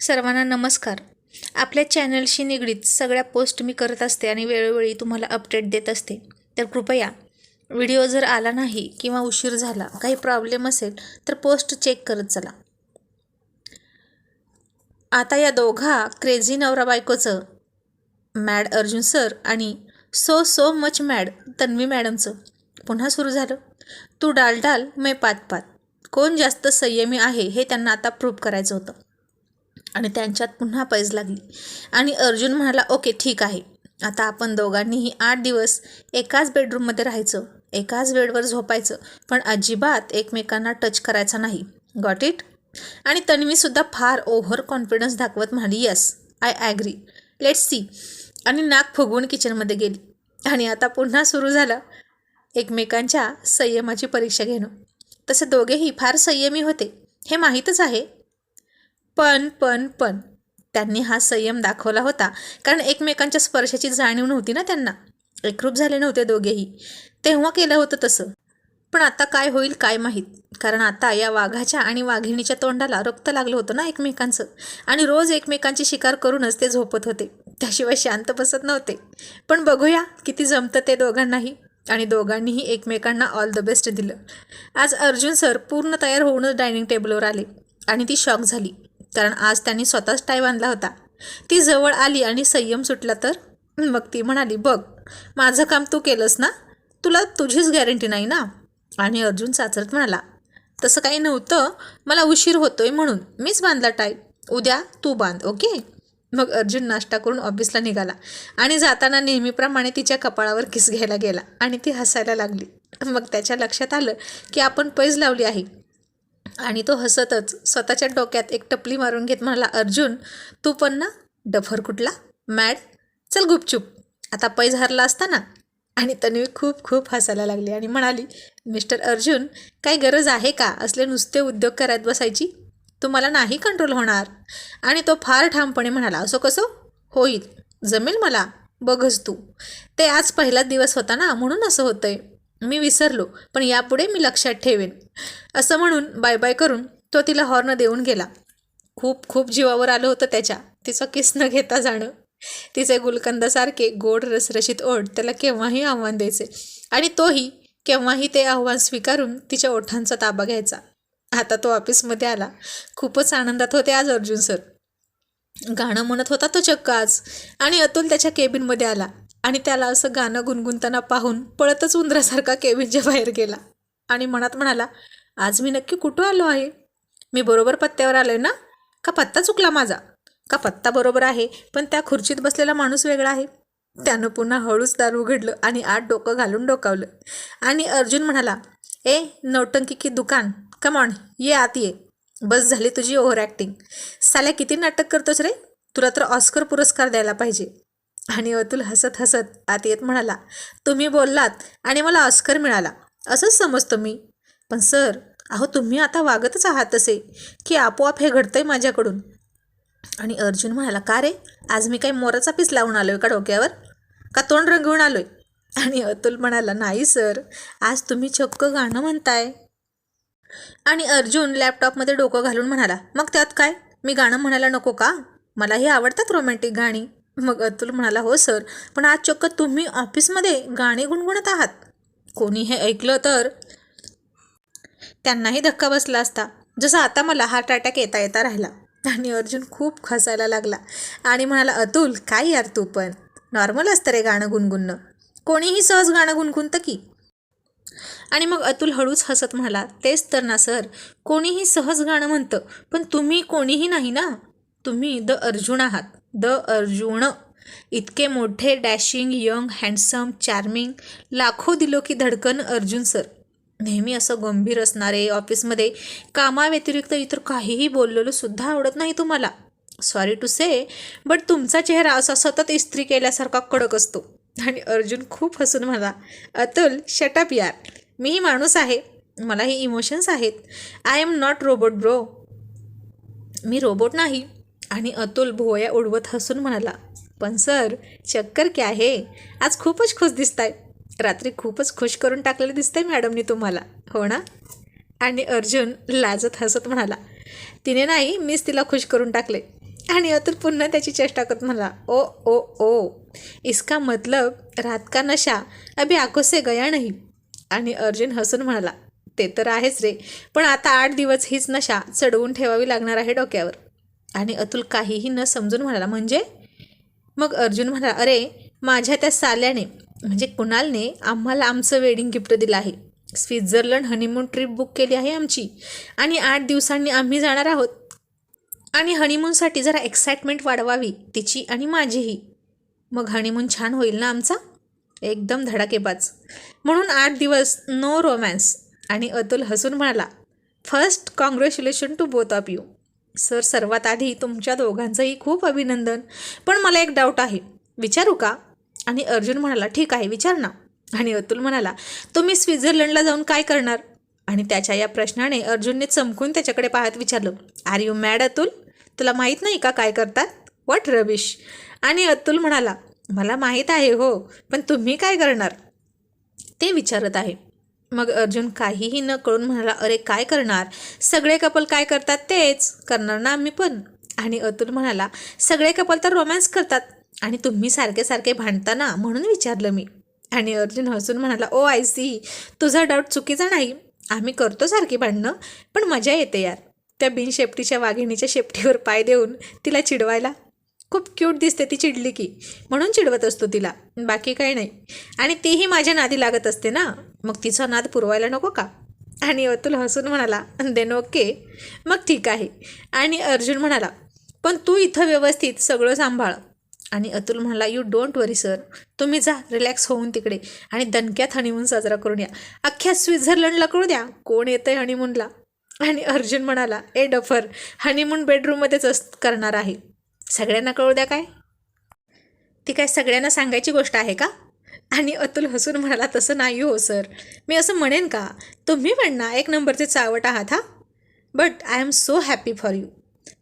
सर्वांना नमस्कार. आपल्या चॅनलशी निगडीत सगळ्या पोस्ट मी करत असते आणि वेळोवेळी तुम्हाला अपडेट देत असते. तर कृपया व्हिडिओ जर आला नाही किंवा उशीर झाला काही प्रॉब्लेम असेल तर पोस्ट चेक करत चला. आता या दोघा क्रेझी नवरा बायकोचं मॅड अर्जुन सर आणि so so much mad Tanvi मॅडमचं पुन्हा सुरू झालं. तू डाल डाल मै पात पात. कोण जास्त संयमी आहे हे त्यांना आता प्रूव्ह करायचं होतं. आणि त्यांच्यात पुन्हा पैज लागली. आणि अर्जुन म्हणाला ओके ठीक आहे. आता आपण दोघांनीही आठ दिवस एकाच बेडरूममध्ये राहायचं एकाच बेडवर झोपायचं पण अजिबात एकमेकांना टच करायचा नाही. गॉट इट आणि तन्वीसुद्धा फार ओव्हर कॉन्फिडन्स दाखवत म्हणाली yes I agree let's see आणि नाक फुगवून किचनमध्ये गेली. आणि आता पुन्हा सुरू झालं एकमेकांच्या संयमाची परीक्षा घेणं. तसे दोघेही फार संयमी होते हे माहीतच आहे. पण पण पण. त्यांनी हा संयम दाखवला होता. कारण एकमेकांच्या स्पर्शाची जाणीव नव्हती ना त्यांना. एकरूप झाले नव्हते दोघेही. तेव्हा केलं होतं तसं. पण आता काय होईल काय माहीत. कारण आता या वाघाच्या आणि वाघिणीच्या तोंडाला रक्त लागलं होतं ना एकमेकांचं. आणि रोज एकमेकांची शिकार करूनच ते झोपत होते. त्याशिवाय शांत बसत नव्हते. पण बघूया किती जमतं ते दोघांनाही. आणि दोघांनीही एकमेकांना ऑल द बेस्ट दिलं. आज अर्जुन सर पूर्ण तयार होऊनच डायनिंग टेबलवर आले. आणि ती शॉक झाली. कारण आज त्यांनी स्वतःच टाय बांधला होता. ती जवळ आली आणि संयम सुटला तर? मग ती म्हणाली बघ माझं काम तू केलंस ना? तुला तुझीच गॅरंटी नाही ना? आणि अर्जुन चाचरत म्हणाला तसं काही नव्हतं. मला उशीर होतोय म्हणून. मीच बांधला टाय. उद्या तू बांध ओके? मग अर्जुन नाश्ता करून ऑफिसला निघाला आणि जाताना नेहमीप्रमाणे तिच्या कपाळावर किस घ्यायला गेला आणि ती हसायला लागली. मग त्याच्या लक्षात आलं की आपण पैज लावली आहे. आणि तो हसतच स्वतःच्या डोक्यात एक टपली मारून घेत म्हणाला अर्जुन तू पण ना डफर कुठला? मॅड चल गुपचूप. आता पैज हरला असता ना आणि तन्वी खूप खूप हसायला लागली आणि म्हणाली मिस्टर अर्जुन काही गरज आहे का असले नुसते उद्योग करत बसायची? तुम्हाला नाही कंट्रोल होणार. आणि तो फार ठामपणे म्हणाला असो कसो? होईल. जमेल मला. बघच तू. ते आज पहिलाच दिवस होता ना म्हणून असं होतंय. मी विसरलो पण यापुढे मी लक्षात ठेवेन. असं म्हणून बाय बाय करून तो तिला हॉर्न देऊन गेला. खूप खूप जीवावर आलं होतं त्याच्या. तिचं किस न घेता जाणं. तिचे गुलकंदासारखे गोड रसरशीत ओढ त्याला केव्हाही आव्हान द्यायचे. आणि तोही केव्हाही ते आव्हान स्वीकारून तिच्या ओठांचा ताबा घ्यायचा. आता तो ऑफिसमध्ये आला. खूपच आनंदात होते आज अर्जुन सर. गाणं म्हणत होता तो चक्क आज. आणि अतुल त्याच्या केबिनमध्ये आला. आणि त्याला असं गाणं गुणगुणताना पाहून पळतच उंदरासारखा केविनच्या बाहेर गेला. आणि मनात म्हणाला आज मी नक्की कुठं आलो आहे? मी बरोबर पत्त्यावर आलो आहे ना? का पत्ता चुकला माझा? का पत्ता बरोबर आहे पण त्या खुर्चीत बसलेला माणूस वेगळा आहे? त्यानं पुन्हा हळूच दार उघडलं आणि आत डोकं घालून डोकावलं. आणि अर्जुन म्हणाला ए नौटंकी की दुकान कमॉन ये आत ये. बस झाली तुझी ओव्हर ॲक्टिंग. साल्या किती नाटक करतोस रे? तुला तर ऑस्कर पुरस्कार द्यायला पाहिजे. आणि अतुल हसत हसत आत येत म्हणाला तुम्ही बोललात आणि मला ऑस्कर मिळाला. असंच समजतो मी. पण सर अहो तुम्ही आता वागतच आहात तसे की आपोआप हे घडतंय माझ्याकडून. आणि अर्जुन म्हणाला का रे? आज मी काही मोराचा पीस लावून आलो आहे का डोक्यावर? का तोंड रंगवून आलो आहे आणि अतुल म्हणाला नाही सर आज तुम्ही चक्क गाणं म्हणताय. आणि अर्जुन लॅपटॉपमध्ये डोकं घालून म्हणाला मग त्यात काय? मी गाणं म्हणायला नको का? मलाही आवडतात रोमॅन्टिक गाणी. मग अतुल म्हणाला हो सर. पण आज चक्क तुम्ही ऑफिसमध्ये गाणी गुणगुणत आहात. कोणी हे ऐकलं तर? त्यांनाही धक्का बसला असता. जसं आता मला हार्ट अटॅक येता येता राहिला. आणि अर्जुन खूप खसायला लागला. आणि म्हणाला अतुल काय यार तू पण? नॉर्मल असतं रे गाणं गुणगुणणं. कोणीही सहज गाणं गुणगुणतं की? आणि मग अतुल हळूच हसत म्हणाला तेच तर ना सर. कोणीही सहज गाणं म्हणतं पण तुम्ही कोणीही नाही ना. तुम्ही द अर्जुन आहात. द अर्जुन. इतके मोठे डॅशिंग यंग हँडसम चार्मिंग लाखो दिलो की धडकन अर्जुन सर. नेहमी असं गंभीर असणारे ऑफिसमध्ये कामाव्यतिरिक्त इतर काहीही बोललेलं सुद्धा आवडत नाही तुम्हाला. सॉरी टू से बट तुमचा चेहरा असा सतत इस्त्री केल्यासारखा कडक असतो. आणि अर्जुन खूप हसून म्हणा अतुल शटअप यार. मीही माणूस आहे. मलाही इमोशन्स आहेत. I am not robot bro me robot नाही. आणि अतुल भोवया उडवत हसून म्हणाला पण सर चक्कर क्या आहे आज खूपच खुश दिसताय. रात्री खूपच खुश करून टाकलेलं दिसतंय मॅडमनी तुम्हाला हो ना? आणि अर्जुन लाजत हसत म्हणाला तिने नाही मीच तिला खुश करून टाकले. आणि अतुल पुन्हा त्याची चेष्टा करत म्हणाला ओ ओ ओ इसका मतलब रात का नशा? अभि आकोसे गया नाही. आणि अर्जुन हसून म्हणाला ते तर आहेच रे पण आता आठ दिवस हीच नशा चढवून ठेवावी लागणार आहे डोक्यावर. आणि अतुल काहीही न समजून म्हणाला म्हणजे? मग अर्जुन म्हणाला अरे माझ्या त्या साल्याने म्हणजे कुणालने आम्हाला आमचं वेडिंग गिफ्ट दिलं आहे. स्वित्झर्लंड हनीमून ट्रिप बुक केली आहे आमची. आणि आठ दिवसांनी आम्ही जाणार आहोत. आणि हनीमूनसाठी जरा एक्साइटमेंट वाढवावी तिची आणि माझीही. मग हनीमून छान होईल ना आमचा? एकदम धडाकेबाज. म्हणून आठ दिवस नो रोमॅन्स आणि अतुल हसून म्हणाला first congratulation to both of you sir सर्वात आधी तुमच्या दोघांचंही खूप अभिनंदन. पण मला एक डाऊट आहे. विचारू का? आणि अर्जुन म्हणाला ठीक आहे विचार ना. आणि अतुल म्हणाला तुम्ही स्वित्झर्लंडला जाऊन काय करणार? आणि त्याच्या या प्रश्नाने अर्जुनने चमकून त्याच्याकडे पाहत विचारलं आर यू मॅड अतुल? तुला माहीत नाही का काय करतात? वॉट रविश आणि अतुल म्हणाला मला माहीत आहे हो पण तुम्ही काय करणार? ते विचारत आहे. मग अर्जुन काहीही न कळून म्हणाला अरे काय करणार? सगळे कपल काय करतात तेच. करणार ना आम्ही पण. आणि अतुल म्हणाला सगळे कपल तर रोमॅन्स करतात आणि तुम्ही सारखे सारखे भांडता ना? म्हणून विचारलं मी. आणि अर्जुन हसून म्हणाला ओ आय सी तुझा डाऊट चुकीचा नाही. आम्ही करतो सारखी भांडणं पण मजा येते यार. त्या बिनशेपटीच्या वाघिणीच्या शेपटीवर पाय देऊन तिला चिडवायला खूप क्यूट दिसते ती चिडली की. म्हणून चिडवत असतो तिला. बाकी काही नाही. आणि तीही माझ्या नादी लागत असते ना. मग तिचा नाद पुरवायला नको का? आणि अतुल हसून म्हणाला देन ओके. मग ठीक आहे. आणि अर्जुन म्हणाला पण तू इथं व्यवस्थित सगळं सांभाळ. आणि अतुल म्हणाला यू डोंट वरी सर तुम्ही जा रिलॅक्स होऊन तिकडे. आणि दणक्यात हनीमून साजरा करून या. अख्ख्या स्वित्झर्लंडला कळू द्या. कोण येतंय हनीमूनला आणि अर्जुन म्हणाला ए डफर. हनीमून बेडरूममध्येच अस करणार आहे. सगळ्यांना कळू द्या काय? ती काय सगळ्यांना सांगायची गोष्ट आहे का? आणि अतुल हसून म्हणाला तसं नाही हो सर. मी असं म्हणेन का? तुम्ही पण ना एक नंबरचे चावट आहात हा? But I am so happy for you.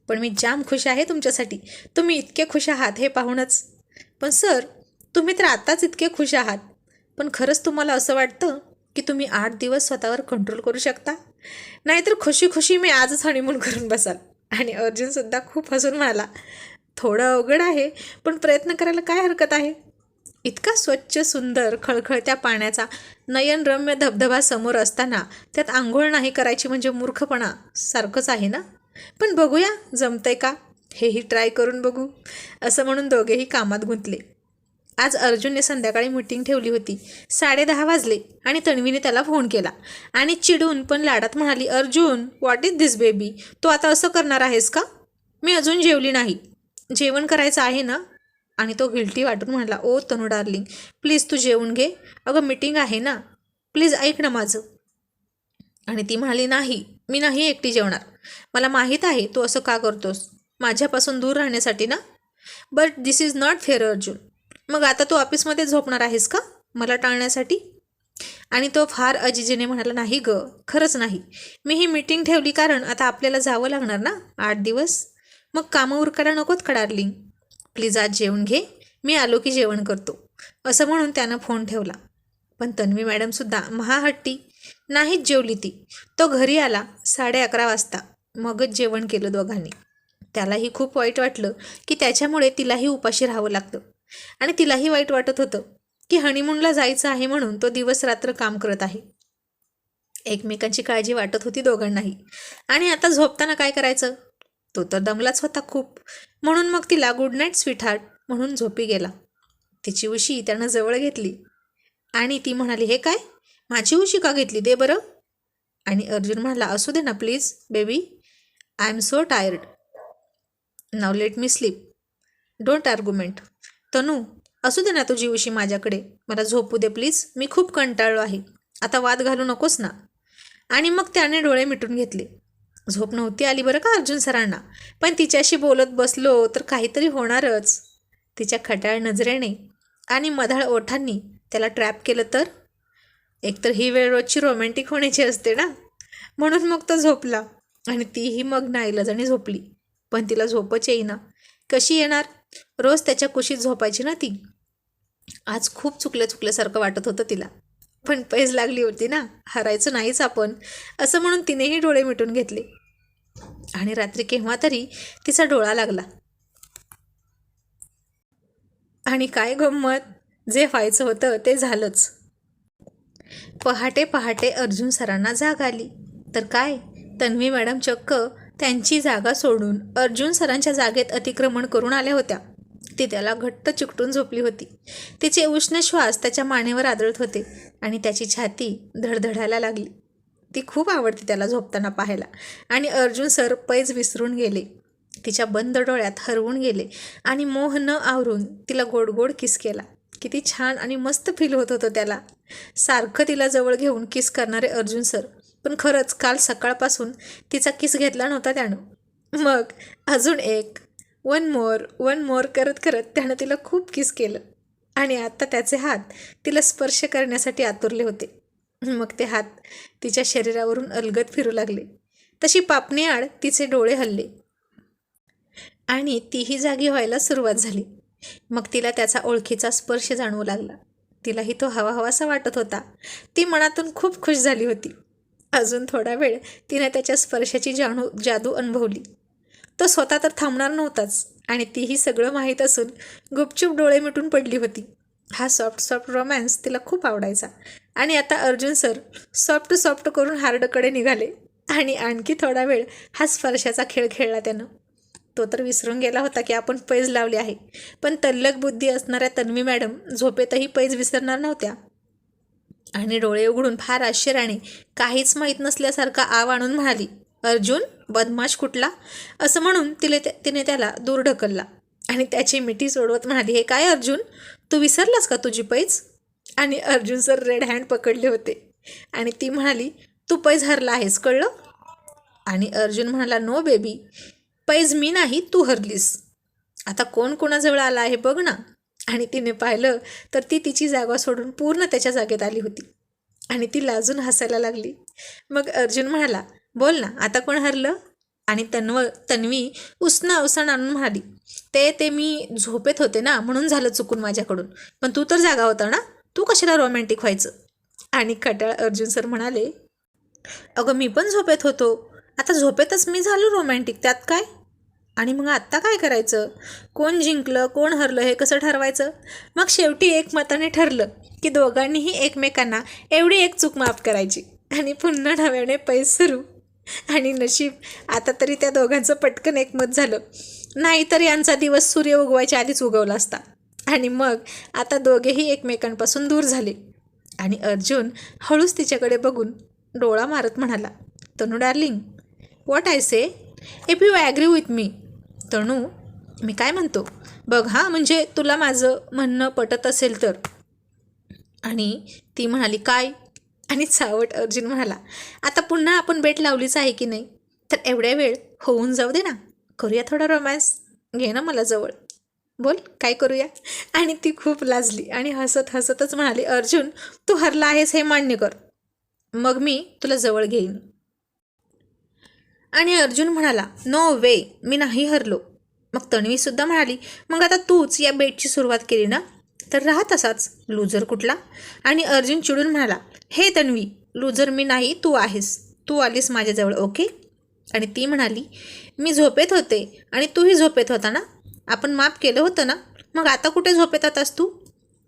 पण मी जाम खुश आहे तुमच्यासाठी. तुम्ही इतके खुश आहात हे पाहूनच. पण सर तुम्ही तर आत्ताच इतके खुश आहात. पण खरंच तुम्हाला असं वाटतं की तुम्ही आठ दिवस स्वतःवर कंट्रोल करू शकता? नाहीतर खुशी खुशी मी आजच हनीमून करून बसाल. आणि अर्जुनसुद्धा खूप हसून म्हणाला थोडं अवघड आहे पण प्रयत्न करायला काय हरकत आहे? इतका स्वच्छ सुंदर खळखळत्या पाण्याचा नयनरम्य धबधबा समोर असताना त्यात आंघोळ नाही करायची म्हणजे मूर्खपणा सारखंच आहे ना? पण बघूया जमतंय का? हेही ट्राय करून बघू असं म्हणून दोघेही कामात गुंतले. आज अर्जुनने संध्याकाळी मीटिंग ठेवली होती. साडेदहा वाजले आणि तन्वीने त्याला फोन केला. आणि चिडून पण लाडात म्हणाली Arjun what is this baby तू आता असं करणार आहेस का? मी अजून जेवली नाही. जेवण करायचं आहे ना? आणि तो गिल्टी वाटून म्हणाला ओ तनू डार्लिंग प्लीज तू जेवून घे. अगं मीटिंग आहे ना. प्लीज ऐक ना माझं. आणि ती म्हणाली नाही मी नाही एकटी जेवणार. मला माहीत आहे तू असं का करतोस. माझ्यापासून दूर राहण्यासाठी ना? But this is not fair Arjun. मग आता तू ऑफिसमध्ये झोपणार आहेस का? मला टाळण्यासाठी? आणि तो फार अजिजीने म्हणाला नाही ग खरंच नाही. मी ही मीटिंग ठेवली कारण आता आपल्याला जावं लागणार ना? आठ दिवस? मग कामं उरकायला नकोत का प्लीज आज जेवण घे मी आलो की जेवण करतो. असं म्हणून त्यानं फोन ठेवला. पण तन्वी मॅडमसुद्धा महाहट्टी नाहीच जेवली ती. तो घरी आला साडे अकरा वाजता. मगच जेवण केलं दोघांनी. त्यालाही खूप वाईट वाटलं की त्याच्यामुळे तिलाही उपाशी राहावं लागतं. आणि तिलाही वाईट वाटत होतं की हनीमूनला जायचं आहे म्हणून तो दिवस रात्र काम करत आहे. एकमेकांची काळजी वाटत होती दोघांनाही. आणि आता झोपताना काय करायचं? तो तर दमलाच होता खूप. म्हणून मग तिला गुड नाईट स्वीटहार्ट म्हणून झोपी गेला. तिची उशी त्यानं जवळ घेतली. आणि ती म्हणाली हे काय? माझी उशी का घेतली? दे बरं. आणि अर्जुन म्हणाला असू दे ना please baby I am so tired now let me sleep don't argument Tanu असू दे ना तुझी उशी माझ्याकडे. मला झोपू दे प्लीज मी खूप कंटाळलो आहे. आता वाद घालू नकोस ना. आणि मग त्याने डोळे मिटून घेतले. झोप नव्हती आली बरं का अर्जुन सरांना. पण तिच्याशी बोलत बसलो तर काहीतरी होणारच. तिच्या खट्याळ नजरेने आणि मधाळ ओठांनी त्याला ट्रॅप केलं तर? एकतर ही वेळ रोजची रोमॅन्टिक होण्याची असते ना? म्हणून मग तो झोपला आणि तीही मग नाईलाजाने झोपली. पण तिला झोपच येईना. कशी येणार? रोज त्याच्या कुशीत झोपायची ना ती. आज खूप चुकल्या चुकल्यासारखं वाटत होतं तिला. पण पैज लागली होती ना. हरायचं नाहीच आपण. असं म्हणून तिनेही डोळे मिटून घेतले. आणि रात्री केव्हा तरी तिचा डोळा लागला. आणि काय गंमत? जे व्हायचं होतं ते झालंच. पहाटे पहाटे अर्जुन सरांना जाग आली. तर काय? तन्वी मॅडम चक्क त्यांची जागा सोडून अर्जुन सरांच्या जागेत अतिक्रमण करून आल्या होत्या. ती त्याला घट्ट चिकटून झोपली होती. तिचे उष्ण श्वास त्याच्या मानेवर आदळत होते आणि त्याची छाती धडधडायला लागली. ती खूप आवडते त्याला झोपताना पाहायला. आणि अर्जुन सर पैज विसरून गेले. तिच्या बंद डोळ्यात हरवून गेले आणि मोह न आवरून तिला गोड गोड किस केला. किती छान आणि मस्त फील होत होतं त्याला. सारखं तिला जवळ घेऊन किस करणारे अर्जुन सर. पण खरंच काल सकाळपासून तिचा किस घेतला नव्हता त्यानं. मग अजून एक वन मोर वन मोर करत करत त्यानं तिला खूप किस केलं. आणि आता त्याचे हात तिला स्पर्श करण्यासाठी आतुरले होते. मग ते हात तिच्या शरीरावरून अलगद फिरू लागले. तशी पापणी आड तिचे डोळे हल्ले. आणि तीही जागी व्हायला सुरुवात झाली. मग तिला त्याचा ओळखीचा स्पर्श जाणवू लागला. तिलाही तो हवा हवासा वाटत होता. ती मनातून खूप खुश झाली होती. अजून थोडा वेळ तिने त्याच्या स्पर्शाची जाणू जादू अनुभवली. तो स्वतः तर थांबणार नव्हताच आणि तीही सगळं माहीत असून गुपचूप डोळे मिटून पडली होती. हा सॉफ्ट सॉफ्ट रोमॅन्स तिला खूप आवडायचा. आणि आता अर्जुन सर सॉफ्ट सॉफ्ट करून हार्डकडे निघाले आणि आणखी थोडा वेळ हा स्पर्शाचा खेळ खेळला त्यानं. तो तर विसरून गेला होता की आपण पैज लावले आहे. पण तल्लक बुद्धी असणाऱ्या तन्वी मॅडम झोपेतही पैज विसरणार नव्हत्या. आणि डोळे उघडून फार आश्चर्याने काहीच माहीत नसल्यासारखा आव आणून म्हणाली अर्जुन बदमाश कुठला? असं म्हणून तिले तिने त्याला दूर ढकलला. आणि त्याची मिठी सोडवत म्हणाली हे काय अर्जुन? तू विसरलास का तुझी पैज? आणि अर्जुन सर रेड हँड पकडले होते. आणि ती म्हणाली तू पैज हरला आहेस कळलं? आणि अर्जुन म्हणाला नो बेबी पैज मी नाही तू हरलीस. आता कोण कोणाजवळ आला आहे बघ ना. आणि तिने पाहिलं तर ती तिची जागा सोडून पूर्ण त्याच्या जागेत आली होती. आणि ती लाजून हसायला लागली. मग अर्जुन म्हणाला बोल ना आता कोण हरलं? आणि तन्व तन्वी उसना अवसण आणून म्हणाली ते ते मी झोपेत होते ना म्हणून झालं चुकून माझ्याकडून. पण तू तर जागा होता ना तू कशाला रोमॅन्टिक व्हायचं? आणि खटाळ अर्जुन सर म्हणाले अगं मी पण झोपेत होतो. आता झोपेतच मी झालो रोमॅन्टिक त्यात काय? आणि मग आत्ता काय करायचं? कोण जिंकलं कोण हरलं हे कसं ठरवायचं? मग शेवटी एक मताने ठरलं की दोघांनीही एकमेकांना एवढी एक चूक माफ करायची. आणि पुन्हा नव्याने पैस सुरू आणि नशीब आता तरी त्या दोघांचं पटकन एकमत झालं. नाहीतर यांचा दिवस सूर्य उगवायच्या आधीच उगवला असता. आणि मग आता दोघेही एकमेकांपासून दूर झाले. आणि अर्जुन हळूच तिच्याकडे बघून डोळा मारत म्हणाला Tanu darling what I say if you agree with me Tanu मी काय म्हणतो? बघ हां म्हणजे तुला माझं म्हणणं पटत असेल तर. आणि ती म्हणाली काय? आणि सावट अर्जुन म्हणाला आता पुन्हा आपण बेट लावलीच आहे की नाही? तर एवढ्या वेळ होऊन जाऊ दे ना. करूया थोडा रोमॅन्स घे ना मला जवळ. बोल काय करूया? आणि ती खूप लाजली आणि हसत हसतच म्हणाली अर्जुन तू हरला आहेस हे मान्य कर. मग मी तुला जवळ घेईन. आणि अर्जुन म्हणाला नो वे मी नाही हरलो. मग तन्वीसुद्धा म्हणाली मग आता तूच या बेटची सुरुवात केली ना? तर राहा तसाच लूजर कुठला? आणि अर्जुन चिडून म्हणाला हे तन्वी लूजर मी नाही तू आहेस. तू आलीस माझ्याजवळ ओके? आणि ती म्हणाली मी झोपेत होते आणि तूही झोपेत होता ना? आपण माफ केलं होतं ना? मग आता कुठे झोपेत आतास तू?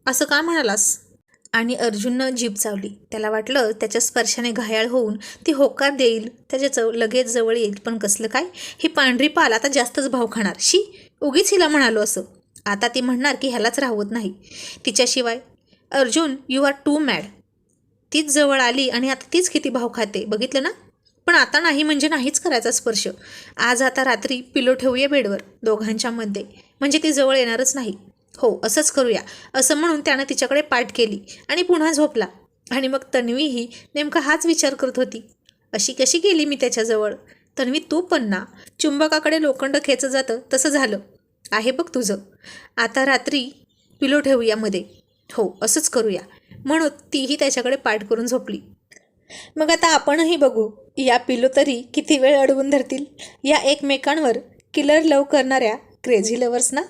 असं का म्हणालास? आणि अर्जुननं जीभ चावली. त्याला वाटलं त्याच्या स्पर्शाने घायाळ होऊन ती होकार देईल. त्याच्या चव लगेच जवळ येईल. पण कसलं काय? ही पांढरी पाल आता जास्तच भाव खाणार. शी उगीच हिला म्हणालो असं. आता ती म्हणणार की ह्यालाच राहवत नाही. तिच्याशिवाय Arjun you are too mad तीच जवळ आली आणि आता तीच किती भाव खाते बघितलं ना? पण आता नाही म्हणजे नाहीच करायचा स्पर्श. आज आता रात्री पिलो ठेवूया बेडवर दोघांच्या मध्ये. म्हणजे ती जवळ येणारच नाही. हो असंच करूया. असं म्हणून त्यानं तिच्याकडे पाठ केली आणि पुन्हा झोपला. आणि मग तन्वीही नेमका हाच विचार करत होती. अशी कशी गेली मी त्याच्याजवळ? तन्वी तू पण ना. चुंबकाकडे लोखंड खेचं जातं तसं झालं. आहे बघ तुझं. आता रात्री पिलो ठेवूया मध्ये. हो असंच करूया. म्हणून तीही त्याच्याकडे पाठ करून झोपली. मग आता आपणही बघू या पिलो तरी किती वेळ अडवून धरतील. या एकमेकांवर किलर लव करणाऱ्या क्रेझी लवर्सना